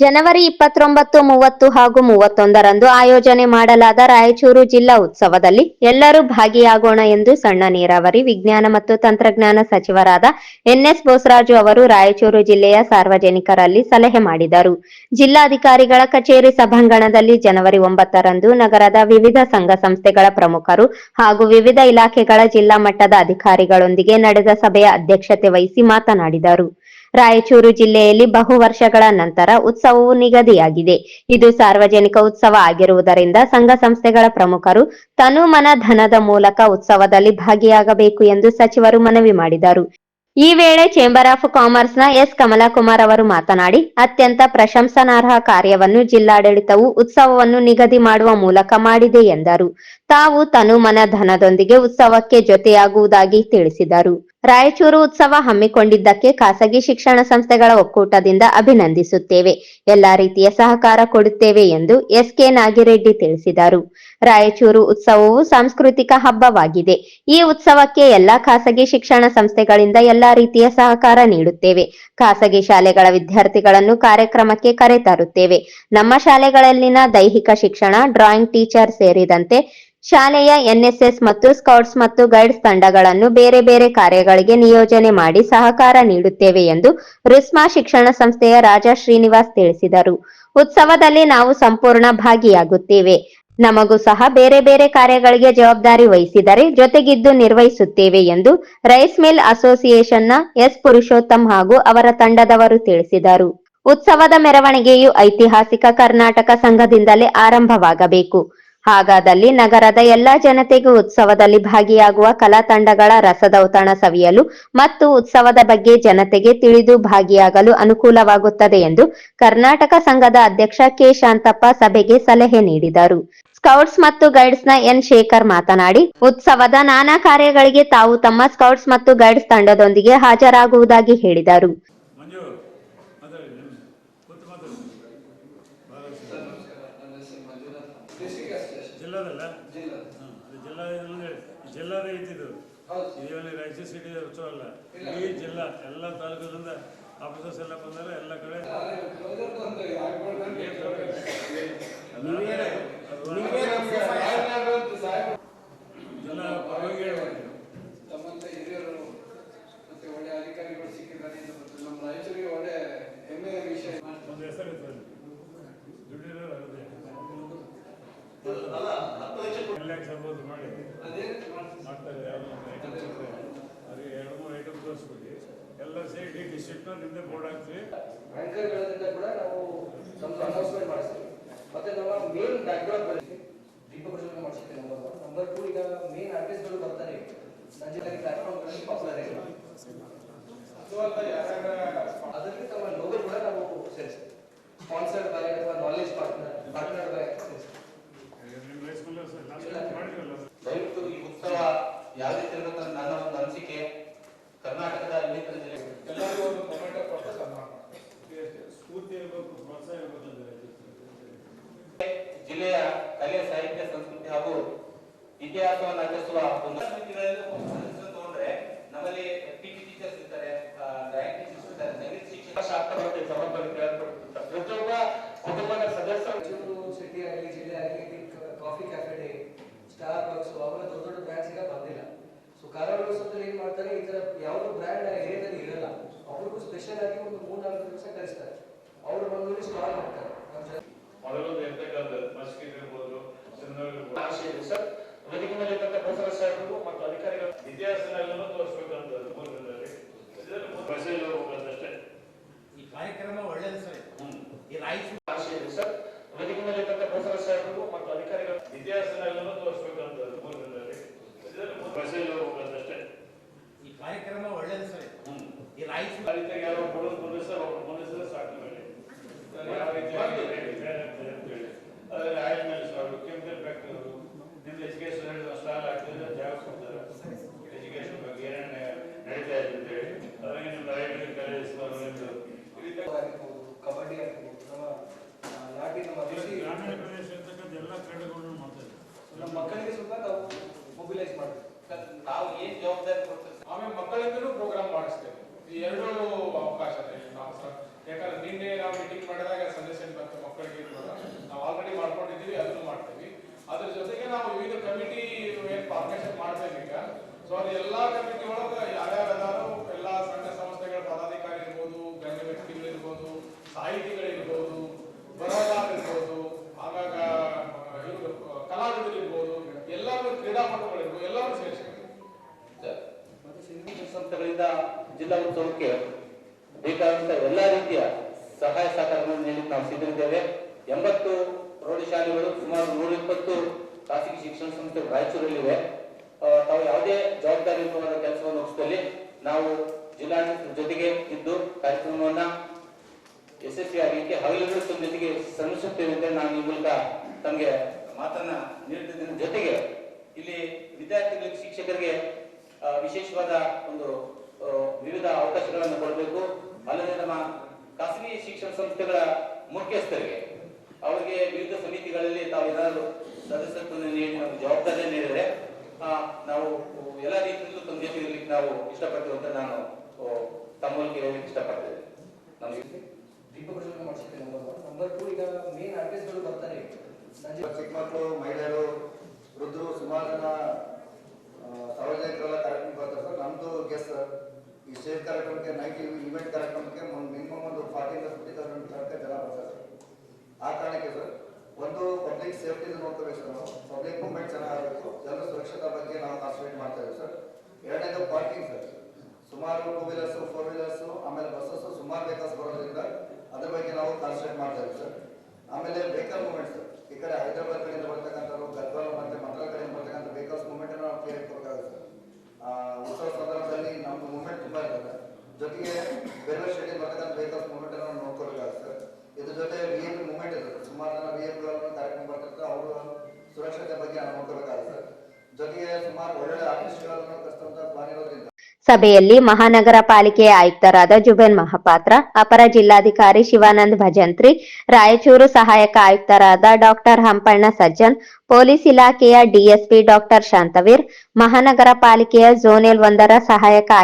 ಜನವರಿ ಇಪ್ಪತ್ತೊಂಬತ್ತು, ಮೂವತ್ತು ಹಾಗೂ ಮೂವತ್ತೊಂದರಂದು ಆಯೋಜನೆ ಮಾಡಲಾದ ರಾಯಚೂರು ಜಿಲ್ಲಾ ಉತ್ಸವದಲ್ಲಿ ಎಲ್ಲರೂ ಭಾಗಿಯಾಗೋಣ ಎಂದು ಸಣ್ಣ ನೀರಾವರಿ ವಿಜ್ಞಾನ ಮತ್ತು ತಂತ್ರಜ್ಞಾನ ಸಚಿವರಾದ ಎನ್ಎಸ್ ಬೋಸರಾಜು ಅವರು ರಾಯಚೂರು ಜಿಲ್ಲೆಯ ಸಾರ್ವಜನಿಕರಲ್ಲಿ ಸಲಹೆ ಮಾಡಿದರು. ಜಿಲ್ಲಾಧಿಕಾರಿಗಳ ಕಚೇರಿ ಸಭಾಂಗಣದಲ್ಲಿ ಜನವರಿ ಒಂಬತ್ತರಂದು ನಗರದ ವಿವಿಧ ಸಂಘ ಸಂಸ್ಥೆಗಳ ಪ್ರಮುಖರು ಹಾಗೂ ವಿವಿಧ ಇಲಾಖೆಗಳ ಜಿಲ್ಲಾ ಮಟ್ಟದ ಅಧಿಕಾರಿಗಳೊಂದಿಗೆ ನಡೆದ ಸಭೆಯ ಅಧ್ಯಕ್ಷತೆ ವಹಿಸಿ ಮಾತನಾಡಿದರು. ರಾಯಚೂರು ಜಿಲ್ಲೆಯಲ್ಲಿ ಬಹು ವರ್ಷಗಳ ನಂತರ ಉತ್ಸವವು ನಿಗದಿಯಾಗಿದೆ. ಇದು ಸಾರ್ವಜನಿಕ ಉತ್ಸವ ಆಗಿರುವುದರಿಂದ ಸಂಘ ಸಂಸ್ಥೆಗಳ ಪ್ರಮುಖರು ತನುಮನ ಧನದ ಮೂಲಕ ಉತ್ಸವದಲ್ಲಿ ಭಾಗಿಯಾಗಬೇಕು ಎಂದು ಸಚಿವರು ಮನವಿ ಮಾಡಿದರು. ಈ ವೇಳೆ ಚೇಂಬರ್ ಆಫ್ ಕಾಮರ್ಸ್ನ ಎಸ್. ಕಮಲಾಕುಮಾರ್ ಅವರು ಮಾತನಾಡಿ, ಅತ್ಯಂತ ಪ್ರಶಂಸನಾರ್ಹ ಕಾರ್ಯವನ್ನು ಜಿಲ್ಲಾಡಳಿತವು ಉತ್ಸವವನ್ನು ನಿಗದಿ ಮಾಡುವ ಮೂಲಕ ಮಾಡಿದೆ ಎಂದರು. ತಾವು ತನುಮನ ಧನದೊಂದಿಗೆ ಉತ್ಸವಕ್ಕೆ ಜೊತೆಯಾಗುವುದಾಗಿ ತಿಳಿಸಿದರು. ರಾಯಚೂರು ಉತ್ಸವ ಹಮ್ಮಿಕೊಂಡಿದ್ದಕ್ಕೆ ಖಾಸಗಿ ಶಿಕ್ಷಣ ಸಂಸ್ಥೆಗಳ ಒಕ್ಕೂಟದಿಂದ ಅಭಿನಂದಿಸುತ್ತೇವೆ. ಎಲ್ಲಾ ರೀತಿಯ ಸಹಕಾರ ಕೊಡುತ್ತೇವೆ ಎಂದು ಎಸ್ಕೆ ನಾಗಿರೆಡ್ಡಿ ತಿಳಿಸಿದರು. ರಾಯಚೂರು ಉತ್ಸವವು ಸಾಂಸ್ಕೃತಿಕ ಹಬ್ಬವಾಗಿದೆ. ಈ ಉತ್ಸವಕ್ಕೆ ಎಲ್ಲಾ ಖಾಸಗಿ ಶಿಕ್ಷಣ ಸಂಸ್ಥೆಗಳಿಂದ ಎಲ್ಲಾ ರೀತಿಯ ಸಹಕಾರ ನೀಡುತ್ತೇವೆ. ಖಾಸಗಿ ಶಾಲೆಗಳ ವಿದ್ಯಾರ್ಥಿಗಳನ್ನು ಕಾರ್ಯಕ್ರಮಕ್ಕೆ ಕರೆತರುತ್ತೇವೆ. ನಮ್ಮ ಶಾಲೆಗಳಲ್ಲಿನ ದೈಹಿಕ ಶಿಕ್ಷಣ, ಡ್ರಾಯಿಂಗ್ ಟೀಚರ್ ಸೇರಿದಂತೆ ಶಾಲೆಯ ಎನ್ಎಸ್ಎಸ್ ಮತ್ತು ಸ್ಕೌಟ್ಸ್ ಮತ್ತು ಗೈಡ್ಸ್ ತಂಡಗಳನ್ನು ಬೇರೆ ಬೇರೆ ಕಾರ್ಯಗಳಿಗೆ ನಿಯೋಜನೆ ಮಾಡಿ ಸಹಕಾರ ನೀಡುತ್ತೇವೆ ಎಂದು ರಿಸ್ಮಾ ಶಿಕ್ಷಣ ಸಂಸ್ಥೆಯ ರಾಜಾ ಶ್ರೀನಿವಾಸ್ ತಿಳಿಸಿದರು. ಉತ್ಸವದಲ್ಲಿ ನಾವು ಸಂಪೂರ್ಣ ಭಾಗಿಯಾಗುತ್ತೇವೆ. ನಮಗೂ ಸಹ ಬೇರೆ ಬೇರೆ ಕಾರ್ಯಗಳಿಗೆ ಜವಾಬ್ದಾರಿ ವಹಿಸಿದರೆ ಜೊತೆಗಿದ್ದು ನಿರ್ವಹಿಸುತ್ತೇವೆ ಎಂದು ರೈಸ್ ಮಿಲ್ ಅಸೋಸಿಯೇಷನ್ನ ಎಸ್. ಪುರುಷೋತ್ತಮ್ ಹಾಗೂ ಅವರ ತಂಡದವರು ತಿಳಿಸಿದರು. ಉತ್ಸವದ ಮೆರವಣಿಗೆಯು ಐತಿಹಾಸಿಕ ಕರ್ನಾಟಕ ಸಂಘದಿಂದಲೇ ಆರಂಭವಾಗಬೇಕು. ಹಾಗಾದಲ್ಲಿ ನಗರದ ಎಲ್ಲಾ ಜನತೆಗೂ ಉತ್ಸವದಲ್ಲಿ ಭಾಗಿಯಾಗುವ ಕಲಾ ತಂಡಗಳ ರಸದೌತಣ ಸವಿಯಲು ಮತ್ತು ಉತ್ಸವದ ಬಗ್ಗೆ ಜನತೆಗೆ ತಿಳಿದು ಭಾಗಿಯಾಗಲು ಅನುಕೂಲವಾಗುತ್ತದೆ ಎಂದು ಕರ್ನಾಟಕ ಸಂಘದ ಅಧ್ಯಕ್ಷ ಕೆ. ಶಾಂತಪ್ಪ ಸಭೆಗೆ ಸಲಹೆ ನೀಡಿದರು. ಸ್ಕೌಟ್ಸ್ ಮತ್ತು ಗೈಡ್ಸ್ನ ಎನ್. ಶೇಖರ್ ಮಾತನಾಡಿ, ಉತ್ಸವದ ನಾನಾ ಕಾರ್ಯಗಳಿಗೆ ತಾವು ತಮ್ಮ ಸ್ಕೌಟ್ಸ್ ಮತ್ತು ಗೈಡ್ಸ್ ತಂಡದೊಂದಿಗೆ ಹಾಜರಾಗುವುದಾಗಿ ಹೇಳಿದರು. ಜಿಲ್ಲಾದಲ್ಲ? ಜಿಲ್ಲಾ. ಜಿಲ್ಲಾದ ಇದ್ದಿದ್ದು. ಇದೇನು ರಾಯಚೂರು ಸಿಟಿ ಉತ್ಸವ ಅಲ್ಲ. ಇಡೀ ಜಿಲ್ಲಾ ಎಲ್ಲ ತಾಲೂಕಿನಿಂದ ಆಫೀಸರ್ಸ್ ಎಲ್ಲ ಬಂದರೆ ಎಲ್ಲ ಕಡೆ ಜಿಲ್ಲಾ ಪರವಾಗಿ ಹೇಳ್ಬೇಕು. ತಮ್ಮಂತ ಹಿರಿಯರು ಮತ್ತೆ ಒಳ್ಳೆ ಅಧಿಕಾರಿಗಳು ಸಿಕ್ಕಿದ್ದಾರೆ ಅಂತ ಗೊತ್ತು. ನಮ್ಮ ರಾಯಚೂರಿಗೆ ಒಳ್ಳೆ ಹೆಮ್ಮೆಯ ವಿಷಯ ಒಂದು ಹೆಸರಿತ್ತು ಅಲ್ಲಿ. ದುಡ್ಡಿರೋರು ಅದೇ ಎಲ್ಲ ಸರ್ಬೋದು ಮಾಡಿ ಅದೇ ಮಾಡ್ತಾರೆ ಯಾವುದೋ ಒಂದು ಐಟಮ್ ಕೊಡ್ತಾರೆ ಅದಕ್ಕೆ ಎರಡು ಮೂರು ಐಟಮ್ ತೋರಿಸ್ಬಿಟ್ಟು ಎಲ್ಲ ಡಿಸ್ಟ್ರಿಕ್ಟ್ನ ನಿಮ್ಮದೇ ಬೋರ್ಡ್ ಹಾಕ್ತೀವಿ ಬ್ಯಾಂಕರ್ಗಳಿಂದ ಕೂಡ ನಾವು ನಮ್ದು ಅನೌನ್ಸ್ಮೆಂಟ್ ಮಾಡಿಸ್ತೀವಿ. ಮತ್ತೆ ನಮ್ಮ ಮೇನ್ ಬ್ಯಾಕ್ಗ್ರೌಂಡ್ ಬರುತ್ತೆ ದೀಪ ಪ್ರಜ್ವಲನೆ ಮಾಡಿಸ್ತೀವಿ ನಂಬರ್ ಒನ್ ನಂಬರ್ ಟೂ ಈಗ ಮೇನ್ ಆರ್ಟಿಸ್ಟ್ಗಳು ಬರ್ತಾರೆ. ಸಂಜೆ ಪ್ಲಾಟ್ಫಾರ್ಮ್ಗಳಲ್ಲಿ ಪಾಪ್ಯುಲರ್ ಆಗಿದೆ ಅದರಲ್ಲಿ ಜಿಲ್ಲೆಯ ಕಲೆ ಸಾಹಿತ್ಯ ಸಂಸ್ಕೃತಿ ಹಾಗೂ ಇತಿಹಾಸವನ್ನು ಒಬ್ಬ ತಗೊಂಡ್ರೆ ನಮ್ಮಲ್ಲಿ ಪಿ ಟಿ ಟೀಚರ್ಸ್ ಇರ್ತಾರೆ ಟೀಚರ್ಸ್ ಇರ್ತಾರೆ ಸಂಗೀತ ಶಿಕ್ಷಕ ಶಾಸ್ತ್ರ ಸಮರ್ಪಣೆ ಕೇಳ್ಪಡುತ್ತೆ ಪ್ರತಿಯೊಬ್ಬ ಕುಟುಂಬದ ಸದಸ್ಯರು. ಸಿಟಿ ಆಗಲಿ ಜಿಲ್ಲೆ ಆಗಲಿ coffee cafe day Starbucks ಅವರ ದೊಡ್ಡ ದೊಡ್ಡ ಬ್ರ್ಯಾಂಡ್ಸ್ ಈಗ ಬಂದಿಲ್ಲ. ಸೊ ಕಾರ್ಯಕ್ರಮದಲ್ಲಿ ಏನ್ ಮಾಡ್ತಾರೆ ಈ ತರ ಯಾವ್ದು ಬ್ರ್ಯಾಂಡ್ ಏರಿಯಾದಲ್ಲಿ ಇರಲ್ಲ. ಅವ್ರಿಗೂ ಸ್ಪೆಷಲ್ ಆಗಿ ಒಂದು ಮೂರ್ ನಾಲ್ಕು ದಿವಸ ಕಳಿಸ್ತಾರೆ. ಅವ್ರು ಬಂದು ಸ್ಟಾಲ್ ಮಾಡ್ತಾರೆ. ಮೊದಲೊಂದು ಇರ್ತಕ್ಕಂಥ ಮಸ್ಕಿಟ್ ಇರ್ಬೋದು ಆಶಯ ಇದೆ ಸರ್. ಇರ್ತಕ್ಕಂಥ ಪ್ರೊಫೆಸರ್ ಸಾಹೇಬರು ಮತ್ತು ಅಧಿಕಾರಿಗಳು ತೋರಿಸ್ಬೇಕಂತ ಮೆಸೇಜ್ ಹೋಗ್ಬೇಕಂತಷ್ಟೇ ಈ ಕಾರ್ಯಕ್ರಮ ಒಳ್ಳೆಯದು ಸರ್ ಈ ರಾಯಚೂರು ಆಶಯ ಇದೆ ಸರ್ ವೇದಿಕೆ ಮೇಲೆ ಇರ್ತಕ್ಕಂಥ ಪ್ರೊಫೆಸರ್ ಸಾಹೇಬರು ಮತ್ತು ಅಧಿಕಾರಿಗಳು ಇತಿಹಾಸನೆಲ್ಲ ತೋರಿಸ್ಬೇಕಂತ ಮೂರರಲ್ಲಿ ಮೆಸೇಜ್ ಹೋಗ್ಬೇಕಂತಷ್ಟೇ ಈ ಕಾರ್ಯಕ್ರಮ ಒಳ್ಳೆಯದು ಸರ್ ಈ ರಾಯಚೂರು ಆ ರೀತಿಯಾಗಿ ಯಾರೋ ಕೊಡೋದು ಬಂದಿಸ್ತಾರೆ ಒಬ್ರು ಬಂದಿಸಿದ್ರೆ ಸಾಕು ಮೇಲೆ ಯಾವ ರೀತಿ ಆಗ್ತದೆ ಅಂತೇಳಿ ಅದರಲ್ಲಿ ಆಯಿಲ್ ಮಿಲ್ಸ್ ಅವರು ಕೆಮಿಕಲ್ ಫ್ಯಾಕ್ಟ್ರಿ ಅವರು ನಿಮ್ದು ಎಜುಕೇಶನ್ ಹೇಳಿದ ಸ್ಟಾಲ್ ಆಗ್ತದೆ ಜಾಗ ಕೊಡ್ತಾರೆ ಎಜುಕೇಶನ್ ಬಗ್ಗೆ ಏನೇನು ನಡೀತಾ ಇದೆ ಅಂತೇಳಿ ಅದ್ರಾಗೆ ನಿಮ್ಮ ರೈಟಿಂಗ್ ಕಾಲೇಜ್ ನಿಮ್ದು ಈ ರೀತಿ ಆಗಿರ್ಬೋದು ಕಬಡ್ಡಿ ಆಗಿರ್ಬೋದು ನಮ್ಮ ಆ, ನಾಟಿ ನಮ್ಮ ಕೃಷಿ ಗ್ರಾಮೀಣ ಪ್ರದೇಶ ಇರ್ತಕ್ಕಂಥ ಎಲ್ಲ ಕ್ರೀಡೆಗಳನ್ನು ಮಾಡ್ತಾರೆ ನಮ್ಮ ಮಕ್ಕಳಿಗೆ ಸ್ವಲ್ಪ ನಾವು ಮಾಡಬೇಕು ನಾವು ಏನ್ ಜವಾಬ್ದಾರಿ ಕೊಡ್ತೀವಿ ಆಮೇಲೆ ಮಕ್ಕಳಿಂದಲೂ ಪ್ರೋಗ್ರಾಮ್ ಮಾಡಿಸ್ತೇವೆ ಈ ಎರಡರ ಅವಕಾಶ ನಾವು ಯಾಕಂದ್ರೆ ನಿನ್ನೆ ನಾವು ಮೀಟಿಂಗ್ ಮಾಡಿದಾಗ ಸಜೆಷನ್ ಬಂತು? ಮಕ್ಕಳಿಗೆ. ನಾವು ಆಲ್ರೆಡಿ ಮಾಡ್ಕೊಂಡಿದ್ದೀವಿ, ಅದನ್ನು ಮಾಡ್ತೀವಿ. ಅದ್ರ ಜೊತೆಗೆ ನಾವು ವಿವಿಧ ಕಮಿಟಿ ಏನ್ ಫಾರ್ಮೇಶನ್ ಮಾಡ್ತೇವೆ ಈಗ. ಸೊ ಅದು ಎಲ್ಲಾ ಕಮಿಟಿ ಒಳಗೆ ಯಾರ್ಯಾರು ಅದಾರೋ ಎಲ್ಲಾ ಸಣ್ಣ ಸಂಸ್ಥೆಗಳ ಪದಾಧಿಕಾರಿ ಇರ್ಬೋದು, ಗಣ್ಯ ವ್ಯಕ್ತಿಗಳಿರ್ಬೋದು ಸಾಹಿತಿಗಳಿರ್ಬೋದು ಬರಹಗಾರರಿರ್ಬೋದು ಆಗಾಗ ಇವರು ಕಲಾವಿದರಿರ್ಬೋದು ಎಲ್ಲರೂ ಕ್ರೀಡಾಪಟುಗಳಿರ್ಬೋದು ಎಲ್ಲರೂ ಶಿಕ್ಷಣ ಸಂಸ್ಥೆಗಳಿಂದ ಜಿಲ್ಲಾ ಉತ್ಸವಕ್ಕೆ ಬೇಕಾದಂತಹ ಎಲ್ಲಾ ರೀತಿಯ ಸಹಾಯ ಸಹಕಾರಗಳನ್ನು ನೀಡಿ ನಾವು ಸಿದ್ಧರಿದ್ದೇವೆ. ಎಂಬತ್ತು ಪ್ರೌಢಶಾಲೆಗಳು ಸುಮಾರು ನೂರ ಇಪ್ಪತ್ತು ಖಾಸಗಿ ಶಿಕ್ಷಣ ಸಂಸ್ಥೆಗಳು ರಾಯಚೂರಲ್ಲಿವೆ. ತಾವು ಯಾವುದೇ ಜವಾಬ್ದಾರಿಯುತವಾದ ಕೆಲಸವನ್ನು ಒಪ್ಪಿದಲ್ಲಿ ನಾವು ಜಿಲ್ಲಾಡಳಿತ ಜೊತೆಗೆ ಇದ್ದು ಕಾರ್ಯಕ್ರಮವನ್ನ ಯಶಸ್ವಿಯಾಗಲಿಕ್ಕೆ ಹಗಲಿರುಳು ತಮ್ಮ ಜೊತೆಗೆ ಶ್ರಮಿಸುತ್ತೇವೆ ಅಂತ ನಾನು ಈ ಮೂಲಕ ತಮಗೆ ಮಾತನ್ನ ನೀಡುತ್ತಿದ್ದೇನೆ. ಜೊತೆಗೆ ಇಲ್ಲಿ ವಿದ್ಯಾರ್ಥಿಗಳಿಗೆ ಶಿಕ್ಷಕರಿಗೆ ವಿಶೇಷವಾದ ಒಂದು ವಿವಿಧ ಅವಕಾಶಗಳನ್ನು ಕೊಡಬೇಕು. ಅಲ್ಲದೆ ನಮ್ಮ ಖಾಸಗಿ ಶಿಕ್ಷಣ ಸಂಸ್ಥೆಗಳ ಮುಖ್ಯಸ್ಥರಿಗೆ ಅವರಿಗೆ ವಿವಿಧ ಸಮಿತಿಗಳಲ್ಲಿ ತಾವು ಏನಾದರೂ ಸದಸ್ಯತ್ವವನ್ನು ನೀಡಿ ನಮಗೆ ಜವಾಬ್ದಾರಿ ನೀಡಿದರೆ ನಾವು ಎಲ್ಲ ರೀತಿಯಲ್ಲೂ ತಮ್ಮ ಜೊತೆ ಇರಲಿಕ್ಕೆ ನಾವು ಇಷ್ಟಪಡ್ತೀವಿ ಅಂತ ನಾನು ತಮ್ಮಲ್ಲಿ ತಮ್ಮ ಮೂಲಕ ಹೇಳಲಿಕ್ಕೆ ಇಷ್ಟಪಡ್ತೇನೆ. ನಮಗೆ ದೀಪ ಪ್ರಜ್ವಲನೆ ಮಾಡಿಸಿದ್ದೆ ನಂಬರ್ ಒನ್ ಈಗ ಮೇನ್ ಆರ್ಟಿಸ್ಟ್ಗಳು ಬರ್ತಾರೆ. ಸಂಜೆ ಚಿಕ್ಕ ಮಕ್ಕಳು ಮಹಿಳೆಯರು ವೃದ್ಧರು ಸುಮಾರು ಜನ ಸಾರ್ವಜನಿಕರೆಲ್ಲ ಕಾರ್ಯಕ್ರಮ ಬರ್ತಾರೆ ಸರ್. ನಮ್ದು ಗೆಸ್ಟ್ ಸರ್ ಈ ಸ್ಟೇಜ್ ಕಾರ್ಯಕ್ರಮಕ್ಕೆ ನೈಟ್ ಇವೆಂಟ್ ಕಾರ್ಯಕ್ರಮಕ್ಕೆ ಮಿನಿಮಮ್ ಒಂದು ಫಾರ್ಟಿಯಿಂದ ಫಿಫ್ಟಿ ತೌಸಂಡ್ ತನಕ ಜನ ಬರ್ತಾರೆ ಸರ್. ಆ ಕಾರಣಕ್ಕೆ ಸರ್, ಒಂದು ಪಬ್ಲಿಕ್ ಸೇಫ್ಟಿ ನೋಡ್ಕೋಬೇಕು ಸರ್ ನಾವು. ಪಬ್ಲಿಕ್ ಮೂವ್ಮೆಂಟ್ ಚೆನ್ನಾಗಿರಬೇಕು. ಜನರ ಸುರಕ್ಷತೆ ಬಗ್ಗೆ ನಾವು ಕಾನ್ಸಂಟ್ರೇಟ್ ಮಾಡ್ತಾ ಇದ್ದೀವಿ ಸರ್. ಎರಡನೇದು ಪಾರ್ಕಿಂಗ್ ಸರ್. ಸುಮಾರು ಟೂ ವೀಲರ್ಸು ಫೋರ್ ವೀಲರ್ಸು ಆಮೇಲೆ ಬಸ್ಸಸ್ಸು ಸುಮಾರು ವೆಹಿಕಲ್ಸ್ ಬರೋದ್ರಿಂದ ಅದ್ರ ಬಗ್ಗೆ ನಾವು ಕಾನ್ಸಂಟ್ರೇಟ್ ಮಾಡ್ತಾ ಇದ್ದೀವಿ ಸರ್. ಆಮೇಲೆ ವೆಹಿಕಲ್ ಮೂವ್ಮೆಂಟ್ಸ್ ಈ ಕಡೆ ಹೈದರಾಬಾದ್ ಕಡೆಯಿಂದ ಬರ್ತಕ್ಕಂಥವ್ರು, ಗದ್ವಾಲ್ ಮತ್ತೆ ಮಕ್ಕಳ ಕಡೆಯಿಂದ ಬರ್ತಕ್ಕಂಥ ಬೇಕರ್ಸ್ ಮೂವ್ಮೆಂಟ್ ನಾವು ಕ್ರಿಯೇಟ್ ಕೊಡಬೇಕಾಗುತ್ತೆ ಉತ್ಸವ ಸಂದರ್ಭದಲ್ಲಿ ನಮ್ದು ಮೂಮೆಂಟ್ ತುಂಬಾ ಇರ್ತದೆ ಜೊತೆಗೆ ಬೇರೆ ಸ್ಟೇಟಿಗೆ ಬರ್ತಕ್ಕಂಥ ಬೇಕರ್ಸ್ ಮೂವ್ಮೆಂಟ್ ನಾವು ನೋಡ್ಕೊಳ್ಬೇಕಾಗುತ್ತೆ ಇದ್ರ ಜೊತೆ ವಿ ಎ ಪಿ ಮೂಮೆಂಟ್ ಇರ್ತದೆ ಸುಮಾರು ಜನ ವಿ ಎಂ ಪಿಗಳನ್ನು ಕಾರ್ಯಕ್ರಮ ಬರ್ತಿರ್ತಾರೆ ಅವರು ಸುರಕ್ಷತೆ ಬಗ್ಗೆ ನಾವು ಸರ್. ಜೊತೆಗೆ ಸುಮಾರು ಒಳ್ಳೊಳ್ಳೆ ಆರ್ಟಿಸ್ಟ್ಗಳನ್ನು ಕಸ್ತಂತ ಪ್ಲಾನ್ ಸಭೆಯಲ್ಲಿ ಮಹಾನಗರ ಪಾಲಿಕೆಯ ಆಯುಕ್ತರಾದ ಜುಬೆನ್ ಮಹಾಪಾತ್ರ, ಅಪರ ಜಿಲ್ಲಾಧಿಕಾರಿ ಶಿವಾನಂದ್ ಭಜಂತ್ರಿ, ರಾಯಚೂರು ಸಹಾಯಕ ಆಯುಕ್ತರಾದ ಡಾಕ್ಟರ್ ಹಂಪಣ್ಣ ಸಜ್ಜನ್, ಪೊಲೀಸ್ ಇಲಾಖೆಯ ಡಿಎಸ್ಪಿ ಡಾಕ್ಟರ್ ಶಾಂತವೀರ್, ಮಹಾನಗರ ಪಾಲಿಕೆಯ ಝೋನೆಲ್ ಒಂದರ ಸಹಾಯಕ